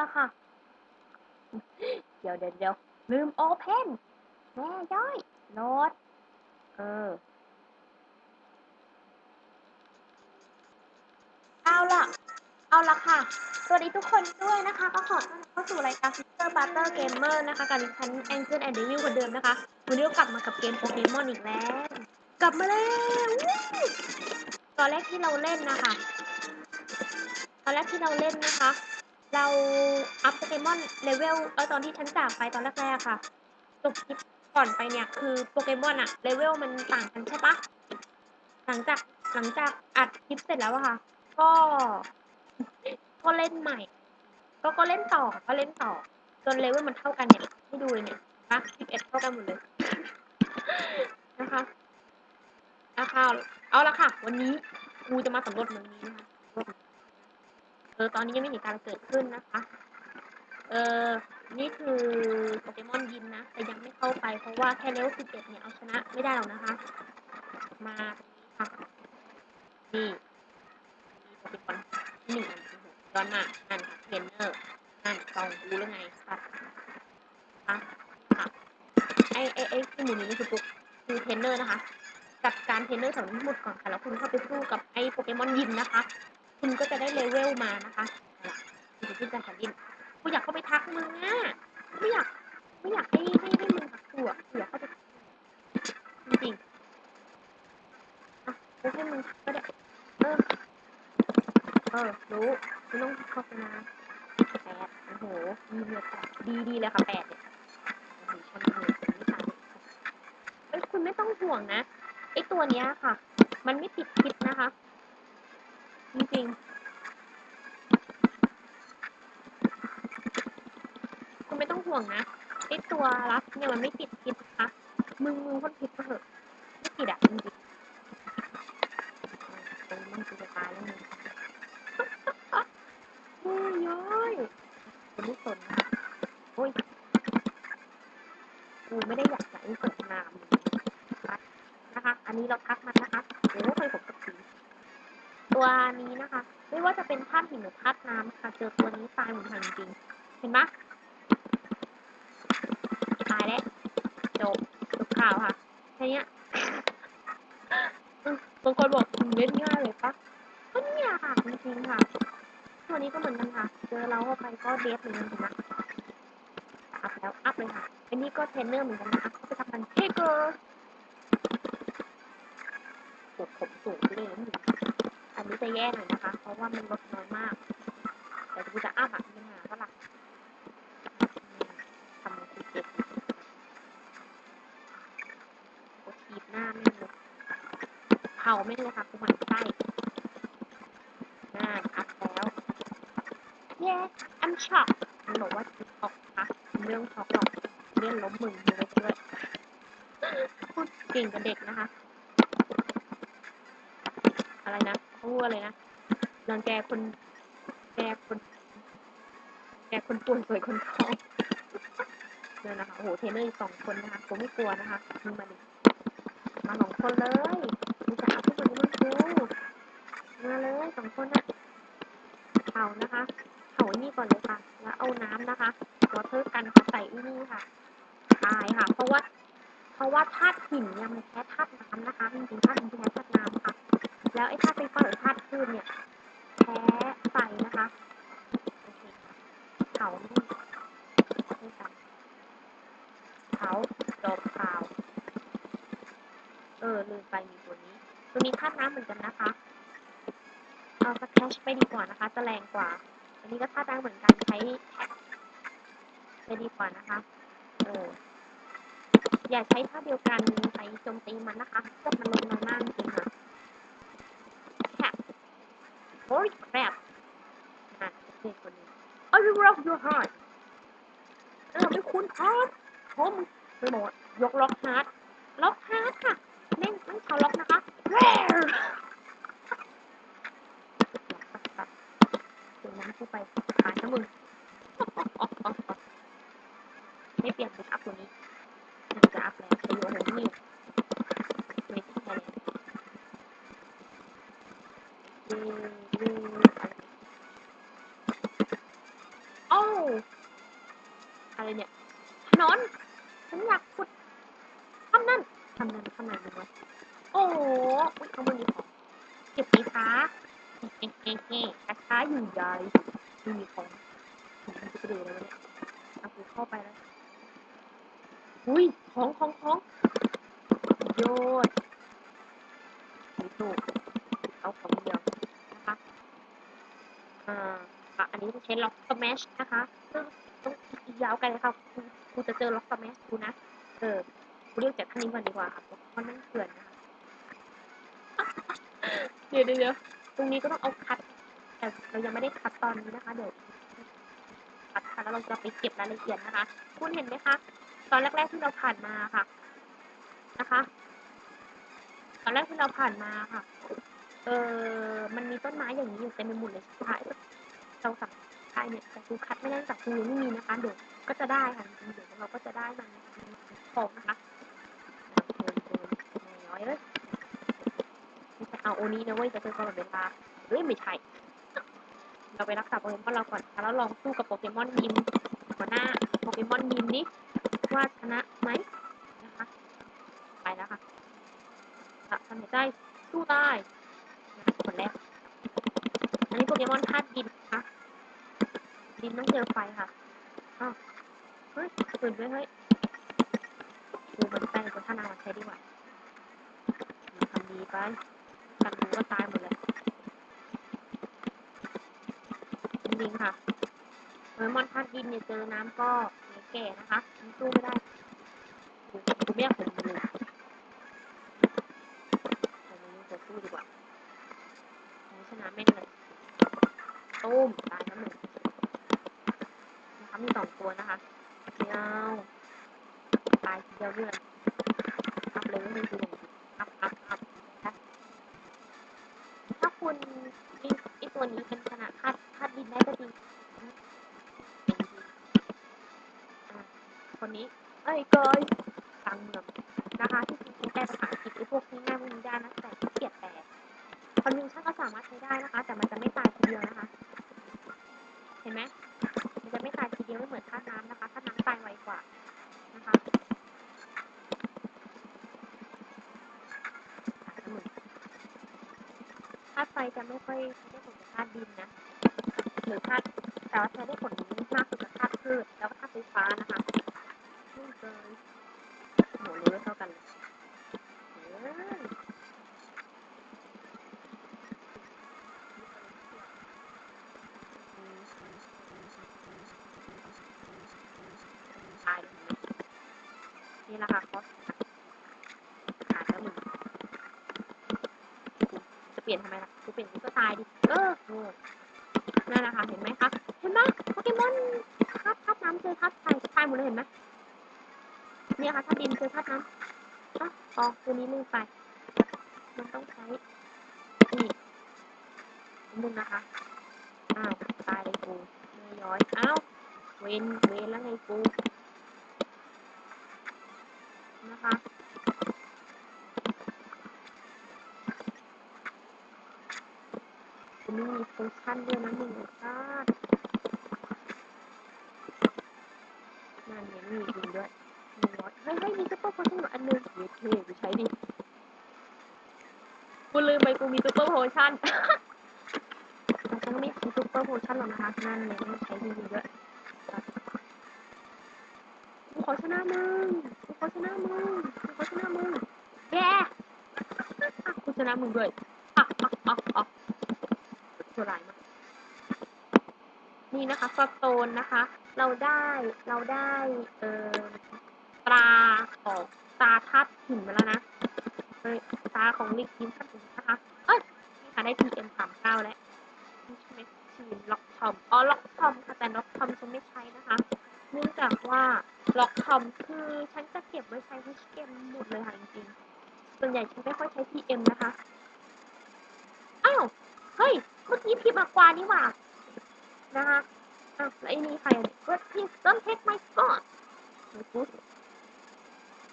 ละค่ะ เดี๋ยวเดี๋ยวเดี๋ยวลืมโอเพนแม่ย้อยโน้ตเออ เอาละเอาละค่ะ สวัสดีทุกคนด้วยนะคะ ก็ขอต้อนรับเข้าสู่รายการ Sister Butter Gamer นะคะกับดิฉัน Angel and Devil คนเดิมนะคะ วันนี้ก็กลับมากับเกมโปเกมอนอีกแล้ว กลับมาแล้วตอนแรกที่เราเล่นนะคะ ตอนแรกที่เราเล่นนะคะ เราอัพโปเกมอนเลเวลเออตอนที่ฉันจากไปตอนแรกๆค่ะจบคลิปก่อนไปเนี่ยคือโปเกมอนอะเลเวลมันต่างกันใช่ปะหลังจากหลังจากอัดคลิปเสร็จแล้วอะค่ะ ก็ก็เล่นใหม่ ก็ก็เล่นต่อก็เล่นต่อ จนเลเวลมันเท่ากันเนี่ยให้ดูเลยเนี่ยนะ11เท่ากันหมดเลยนะคะนะคะเอาละค่ะ วันนี้ครูจะมาสำรวจเมืองนี้นะคะ เออตอนนี้ยังไม่มีการเกิดขึ้นนะคะ เออนี่คือโปเกมอนยิมนะ แต่ยังไม่เข้าไปเพราะว่าแค่เลเวล11เนี่ย เอาชนะไม่ได้หรอกนะคะ มาตรงนี้ค่ะนี่มีโปเกมอนหนึ่งอันโอ้หย้อนมานั่นค่ะเทรนเนอร์ นั่นตองรู้แล้วไงสัตว์อะค่ะไอไอไอที่หมูนี้คือปุ๊กคือเทรนเนอร์นะคะ จัดการเทรนเนอร์แถวนี้หมดก่อนค่ะแล้วคุณเข้าไปสู้กับไอโปเกมอนยิมนะคะ คุณก็จะได้เลเวลมานะคะเอาล่ะคุณจะขึ้นการขันยิมกูอยากเข้าไปทักมึงอะไม่อยากไม่อยากให้ให้ให้มึงทักกูอะกูอยากเข้าไปจริงๆอะกูให้มึงทักก็ได้เออเออรู้ไม่ต้องโฆษณาแปดโอ้โหดีเลยแปดดีดีเลยค่ะแปดเนี่ยโอ้โหชนเลยไม่ตายเอ้ยคุณไม่ต้องห่วงนะไอตัวเนี้ยค่ะ มันไม่ติดพิษนะคะ จริงๆคุณไม่ต้องห่วงนะไอตัวรัสเนี่ยมันไม่ติดพิษนะคะมึงมึงพ่นพิษก็เถอะไม่ติดอะจริงๆเออมันจะตายแล้วมึงโอ้ยย้อยผมไม่สนนะโอ้ยกูไม่ได้อยากจะให้สนนามนะคะ อันนี้เราทักมันนะคะโอ้ยผมกับผี ตัวนี้นะคะ ไม่ว่าจะเป็นธาตุหินหรือธาตุน้ำค่ะเจอตัวนี้ตายหมดทันจริง เห็นปะตายแล้วจบจบข่าวค่ะแค่เนี้ยบางคนบอกเล่นง่ายเลยปะก็เนี่ยค่ะจริงๆค่ะ ตัวนี้ก็เหมือนกันค่ะ เจอเราเข้าไปก็เดฟเหมือนกันนะอัพแล้วอัพเลยค่ะ อันนี้ก็เทรนเนอร์เหมือนกันนะคะเขาไปทำมันเทเกอร์ปวดผมสูงเลยนะ นนี้จะแย่หน่อยนะคะ เพราะว่ามันลดน้อยมากแต่กูจะอัพอะมีปัญหาก็หลักทำมันคือเจ็บกดทีบหน้าไม่ลยเผาไม่ลยค่ะกูหมันไส้หน้าอัพแล้วเย้ I'm shocked มันบอกว่าช็อกค่ะเรื่องช็อกหรอกเรื่องล้มมึงดูไปด้วยพูดเก่งกับเด็กนะคะ อะไรนะ พูดอะไรนะรังแกคนแกคนแกคนป่วยสวยคนท้องเนี่ยนะคะโอ้โหเทรนเนอร์อีกสองคนนะคะผมไม่กลัวนะคะมึงมาดิมาสองคนเลยมึงจะเอาผู้คนนี้มาดูมาเลยสองคนนะเอานะคะเผานี่ก่อนเลยค่ะ แล้วเอาน้ำนะคะวอเตอร์กันค่ะใส่ที่นี่ค่ะตายค่ะ เพราะว่า เพราะว่าธาตุหินเนี่ยมันแพ้ธาตุน้ำนะคะจริงๆธาตุหินแพ้ธาตุน้ำค่ะ แล้วไอ้ธาตุไฟฟ้าหรือธาตุคลื่นเนี่ยแพ้ไฟนะคะโอเคเผานี่ด้วยกันเผาจบข่าวเออลืมไปมีตัวนี้ ตัวนี้ธาตุน้ำเหมือนกันนะคะเอาสแคชไปดีกว่านะคะ จะแรงกว่า อันนี้ก็ธาตุน้ำเหมือนกันใช้แท็กไปดีกว่านะคะเอออย่าใช้ท่าเดียวกันไปโจมตีมันนะคะเลือดมันลงน้อยมากจริงค่ะ โอ้ยแครบนั่นเด็กคนนี้ I will rock your heart เออไม่คุ้นครับผมไปหมดยกล็อกฮาร์ดล็อกฮาร์ดค่ะเล่นต้องชาล็อกนะคะแร่ถึงนั้นพูดไปตายนะมึง ไม่เปลี่ยนเป็นอัพตัวนี้มันจะอัพแล้วไปอยู่โหนี่ไม่ใช่แล้วเย่เย่อะไรโอ้ อะไรเนี่ย ถนน ฉันอยากขุดทำนั่นทำนั่นทำไหนดีวะโอ้ อุ้ยข้างบนมีของเก็บสิคะเฮ้เฮ้เฮ้เฮ้ช้าอยู่ใหญ่มีของมันจะไปดูแล้วเนี่ยเอากูเข้าไปแล้วอุ้ยของของของโยดมีถูกเอาของเดียวนะคะอ่าอะอันนี้จะใช้ล็อกสแมชนะคะซึ่งต้องอีกยาวไกลเลยค่ะกูกูจะเจอล็อกสแมชกูนะ เออกูเรียกจากท่านนี้ก่อนดีกว่าค่ะเพราะมันนั่งเถื่อนนะคะ ดี๋ยวเดี๋ยวตรงนี้ก็ต้องเอาคัดแต่เรายังไม่ได้คัดตอนนี้นะคะ เดี๋ยวคัดค่ะแล้วเราจะไปเก็บรายละเอียดนะคะ คุณเห็นไหมคะ ตอนแรก ๆที่เราผ่านมาค่ะ นะคะ ตอนแรกที่เราผ่านมาค่ะ เออมันมีต้นไม้อย่างนี้อยู่เต็มไปหมดเลยใช่ไหมคะเราสับได้เนี่ยแต่คือคัดไม่ได้จากคือไม่มีนะคะ เดี๋ยวก็จะได้ค่ะเดี๋ยวเราก็จะได้มันของนะคะโดนโดนแม่ย้อยเลยไม่ใช่เอาโอ นี้นะเว้ยจะเจอตลอดเวลาเฮ้ยไม่ใช่เราไปรักษาโปเกมอนเราก่อนแล้วลองสู้กับโปเกมอนยิมหัวหน้าโปเกมอนยิมนี้ว่าชนะไหมนะคะไปแล้วค่ะอะทำให้ได้สู้ได้นะคนแรกอันนี้โปเกมอนธาตุดินนะคะดินต้องเจอไฟค่ะอ้าวเฮ้ยตื่นด้วยเฮ้ยดูมันแป้งตัวท่านามาใช้ดีกว่าทำดีไป กันรู้ว่าตายหมดเลยจริงๆค่ะโปเกมอนธาตุดินเนี่ยเจอน้ำก็แก่นะคะมันสู้ไม่ได้กูกูไม่อยากเป็นมันเลยแต่มันจะสู้ดีกว่าชนะแม่งเลยตุ้มตายแล้วหนึ่งนะคะมีสองตัวนะคะเดียวตายเดียวเลือดอัพเลยไม่มีดูอัพอัพอัพนะถ้าคุณนี่ไอ ตัวนี้เป็นขนาดคาดคาดดินได้ก็จริงคนนี้ เอ้ยเกยกลางเมืองนะคะที่จริงแก้ภาษาอังกฤษไอพวกนี้แม่พวกนี้ได้นะแต่เกียจแปลคอนวิวชั่นก็สามารถใช้ได้นะคะ แต่มันจะไม่ตายทีเดียวนะคะ เห็นไหมมันจะไม่ตายทีเดียวไม่เหมือนธาน้ำนะคะธาน้ำตายไวกว่านะคะธาไฟจะไม่ค่อยได้ผลกับ ธาตุดินนะหรือธาตุแต่ว่าใช้ได้ผลมากสุดกับธาตุพืชแล้วก็ธาตุไฟฟ้านะคะนี่เลยโหรู้เท่ากันเลยเอ้ยตายนี่แหละค่ะคอสขาดแล้วหนึ่งจะเปลี่ยนทำไมล่ะกูเปลี่ยนกูก็ตายดิ ออนั่นแหละค่ะเห็นไหมคะเห็นไหมโปเกมอนธาตุธาตุน้ำเจอธาตุไฟตายหมดเลยเห็นไหมเนี่ยค่ะธาตุดินเจอธาตุน้ำอ๋ออ๋อตัวนี้ลืมไป มันต้องใช้นี่มึงนะคะอ้าวตายเลยกูเนยย้อยอ้าวเวนเวนแล้วไงกูนะคะ คุณนี่มีโพชั่นด้วยนะมึงชาตินั่นเนี่ยมีจริงด้วยหนึ่งร้อยเฮ้ยเฮ้ยมีซุปเปอร์โพชั่นอยู่อันหนึงเย้เท่ไปใช้ดิ กูลืมไปกูมีซุปเปอร์โพชั่นแต่ฉันไม่ใช้ซุปเปอร์โพชั่นหรอกนะคะนั่นเนี่ยไม่ใช้จริงๆด้วยกูขอชนะมึงกูขอชนะมึงกูขอชนะมึงแย่อะกูชนะมึงด้วยอะอะอะอะชั่วร้ายมากนี่นะคะสโตนนะคะ เราได้เราได้เอ่อปลาของตาทับหินมาแล้วนะ เอ้ยตาของลิกทีมทับหินนะคะเอ้ยนี่ค่ะได้ PM สามเก้าแล้วนี่ใช่ไหมทีมล็อกทอมอ๋อล็อกทอมค่ะแต่ล็อกทอมฉันไม่ใช้นะคะ เนื่องจากว่าล็อกทอมคือฉันจะเก็บไว้ใช้ HM หมดเลยค่ะจริงๆส่วนใหญ่ฉันไม่ค่อยใช้ PM นะคะอ้าวเฮ้ยเมื่อกี้พิมพ์มากวานี่หว่านะคะอ้าวแล้วไอ้นี่ใครเนี่ย But please don't take my gun ไม่พูด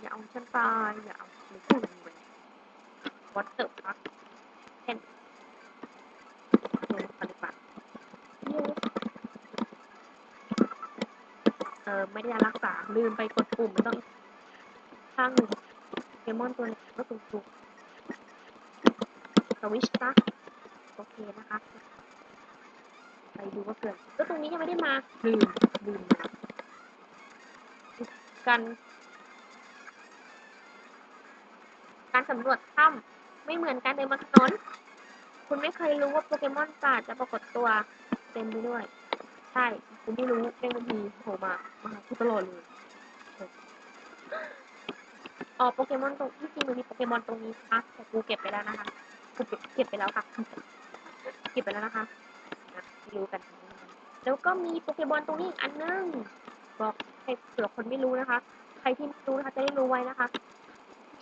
อย่าเอาฉันตายอย่าเอาไม่พูด เลย What the fuck เห็นเดินมาดีกว่า Yes ออไม่ได้รักษา ลืมไปกดปุ่มมันต้องข้างหนึ่งเกมอนตัวไหนก็ถูกถูกสวิชซะโอเคนะคะ ไปดูว่าเกิดก็ตรงนี้ยังไม่ได้มาลืมลืมมากันการสำรวจถ้ำ ไม่เหมือนการเดินบนถนน คุณไม่เคยรู้ว่าโปเกมอนป่าจะปรากฏตัวเต็มไปด้วย ใช่คุณไม่รู้เร่งบันทีโผล่มา มาหาคุณตลอดเลยอ๋อโปเกมอนตรงที่จริงมันมีโปเกมอนตรงนี้นะคะแต่กูเก็บไปแล้วนะคะกูเก็บเก็บไปแล้วค่ะ เก็บไปแล้วนะคะนะรู้กัน แล้วก็มีโปเกมอนตรงนี้อีกอันนึงบอกให้เผื่อคนไม่รู้นะคะ ใครที่ไม่รู้นะคะจะได้รู้ไว้นะคะ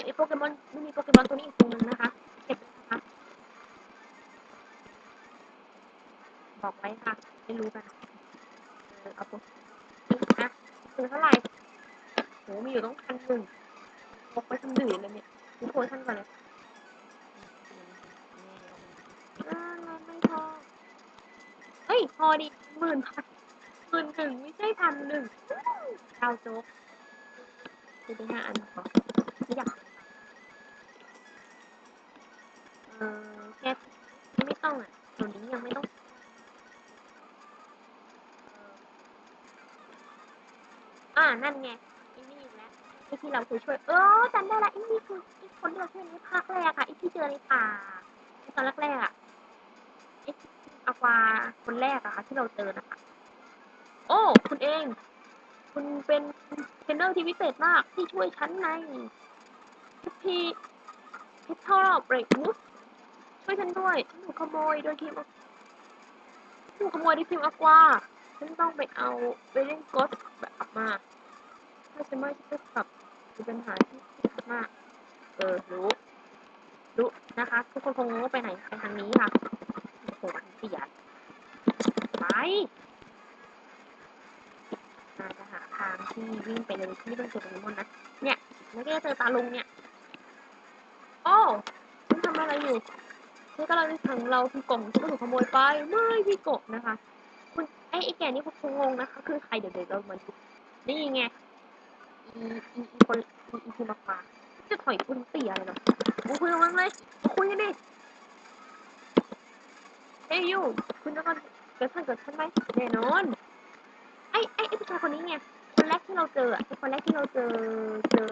ไอ้โปเกมอนไม่มีโปเกมอนตัวนี้อีกตัวหนึงนะคะเก็บไว้นะคะบอกไว้ค่ะไม่รู้กันเออเอาปเกมอนะคือเท่าไหร่โหมีอยู่ต้องพันหนึ่งพกไปทำดื่มเลยเนี่ยดูโพชั่นก่อนเลยอ่าเงินไม่พอเฮ้ยพอดิหมื่นพันหมื่นหนึ่งไม่ใช่พันหนึ่งดาวโจ๊กซื้อไปห้าอันพอไม่อยาก เออแค่ไม่ต้องอะตัวนี้ยังไม่ต้องอ่านั่นไงอินนี่อีกแล้วไอที่เราเคยช่วย เออจำได้ละไอ้นี่คือไอคนที่เราช่วยในภาคแรกอะไอที่เจอในป่าไอตอนแรกๆอะไออควาคนแรกอะค่ะที่เราเจอนะคะโอ้คุณเอง คุณเป็นเทรนเนอร์ที่พิเศษมากที่ช่วยฉันในพีพิทอร์เบรกมูส ช่วยฉันด้วย ฉันถูกขโมยโดยทีมถูกขโมยโดยทีมอควาฉันต้องไปเอาไปเล่นกอสแบบมา ถ้าฉันไม่ช่วยขับมีปัญหาที่ชัดมาก เออ รู้ รู้นะคะ ทุกคนคงรู้ว่าไปไหนไปทางนี้ค่ะโอ้โหมันเสียไปน่าจะหาทางที่วิ่งไปเลยที่ไม่ต้องเจอโปเกมอนนะ เนี่ย แล้วก็จะเจอตาลุงเนี่ย โอ้คุณทำอะไรอยู่ นี่ก็เราในถังเราคือกล่องที่ถูกขโมยไปไม่พี่กบนะคะ คุณไอ้ไอ้แกนี่คงงงนะคะ คือใครเดี๋ยวเดี๋ยวเรามาดูนี่ไงอีอีอีคนอีอีทีมากมาจะถอยคุณเตี่ยเลยเนาะกูคุยกับมึงเลยมาคุยกันดิเฮ้ยยูคุณจะมาเกิดท่านเกิดท่านไหมแน่นอนไอ้ไอ้ไอ้ผู้ชายคนนี้ไงคนแรกที่เราเจออะคนแรกที่เราเจอเจอ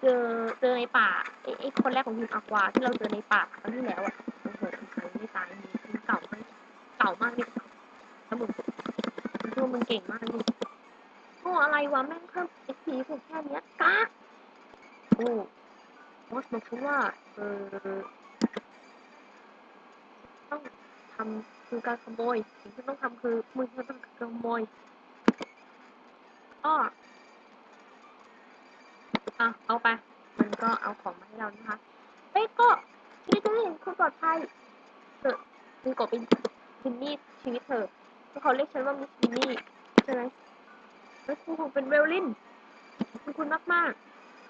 เจอเจอในป่าไอ้ไอ้คนแรกของทีมอควาที่เราเจอในป่าครั้งที่แล้วอะ มันไม่ตายมีเก่ามากเก่ามากนี่แล้วมึงมึงคิดว่ามึงเก่งมากนี่โอ้อะไรวะแม่งเพิ่มเอ็กพีพวกแค่เนี้ยกาโอ้บอสบอกฉันว่าเออต้องทำคือการขโมยสิ่งที่ต้องทำคือมึงต้องขโมยอ้ออะเอาไป มันก็เอาของมาให้เรานะคะเฮ้ยก็ชีวิตจะได้เห็นคุณปลอดภัย เถอมึงกบเป็นมินนี่ชีวิตเธอเขาเรียกฉันว่ามิสมินนี่ใช่ไหมแล้วกูคงเป็นเวลลินขอบคุณมาก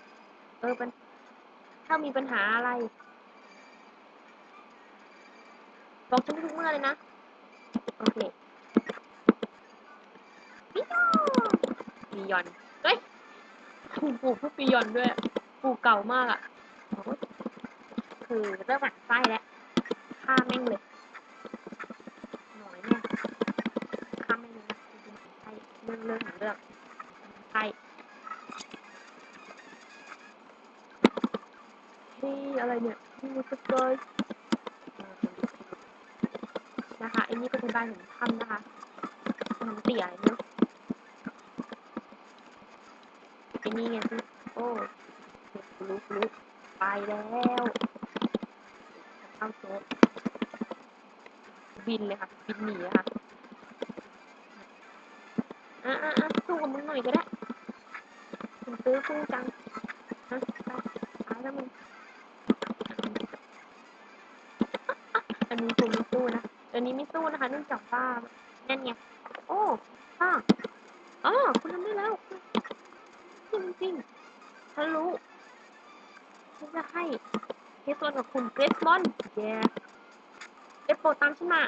ๆ เออเป็นถ้ามีปัญหาอะไร บอกฉันทุกเมื่อเลยนะ โอเคปิยอปยอนเฮ้ยถูกปลูกเพื่อปียอนด้วย ปลูกเก่ามากอะ คือเริ่มหมั่นไส้แล้ว ฆ่าแม่งเลยหน่อยแม่งฆ่าแม่งเลยนะคือหมั่นไส้เรื่องเรื่องของเรื่องหมั่นไส้เฮ้ยอะไรเนี่ยนี่มันก็เลยนะคะไอ้นี่ก็เป็นบ้านของถ้ำนะคะน้ำเตี่ยเนาะไอ้นี่ไงที่โอ้ลุกลุกไปแล้วเข้าโต๊ะ บินเลยค่ะ บินหนีค่ะอะอะอะสู้กับมึงหน่อยก็ได้มึงซื้อคู่จังนะไปตายแล้วมึงอันนี้คงไม่สู้นะอันนี้ไม่สู้นะคะเนื่องจากว่านั่นไงโอ้ป้าอ๋อคุณทำได้แล้วจริงจริงๆฉันรู้ฉันจะให้เทสโซนกับคุณเกรซมอนเย้ ได้โฟตามฉันมา